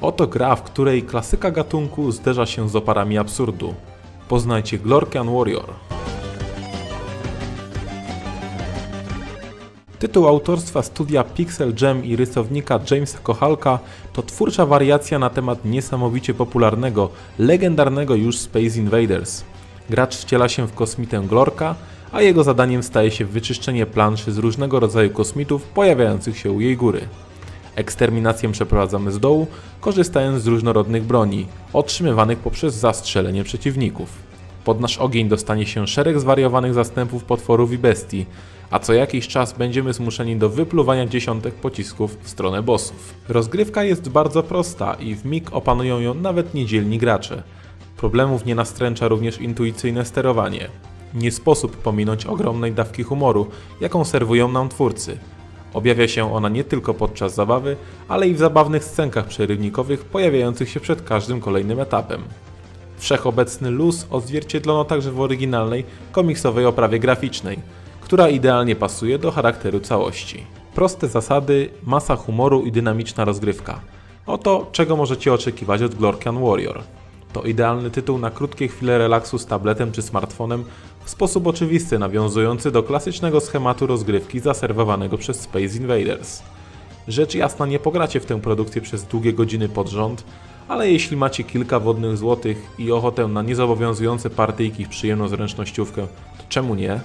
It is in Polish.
Oto gra, w której klasyka gatunku zderza się z oparami absurdu. Poznajcie Glorkian Warrior. Tytuł autorstwa studia Pixel Jam i rysownika Jamesa Kochalka to twórcza wariacja na temat niesamowicie popularnego, legendarnego już Space Invaders. Gracz wciela się w kosmitę Glorka, a jego zadaniem staje się wyczyszczenie planszy z różnego rodzaju kosmitów pojawiających się u jej góry. Eksterminację przeprowadzamy z dołu, korzystając z różnorodnych broni, otrzymywanych poprzez zastrzelenie przeciwników. Pod nasz ogień dostanie się szereg zwariowanych zastępów potworów i bestii, a co jakiś czas będziemy zmuszeni do wypluwania dziesiątek pocisków w stronę bossów. Rozgrywka jest bardzo prosta i w mig opanują ją nawet niedzielni gracze. Problemów nie nastręcza również intuicyjne sterowanie. Nie sposób pominąć ogromnej dawki humoru, jaką serwują nam twórcy. Objawia się ona nie tylko podczas zabawy, ale i w zabawnych scenkach przerywnikowych pojawiających się przed każdym kolejnym etapem. Wszechobecny luz odzwierciedlono także w oryginalnej, komiksowej oprawie graficznej, która idealnie pasuje do charakteru całości. Proste zasady, masa humoru i dynamiczna rozgrywka. Oto czego możecie oczekiwać od Glorkian Warrior. To idealny tytuł na krótkie chwile relaksu z tabletem czy smartfonem w sposób oczywisty nawiązujący do klasycznego schematu rozgrywki zaserwowanego przez Space Invaders. Rzecz jasna nie pogracie w tę produkcję przez długie godziny pod rząd, ale jeśli macie kilka wodnych złotych i ochotę na niezobowiązujące partyjki w przyjemną zręcznościówkę, to czemu nie?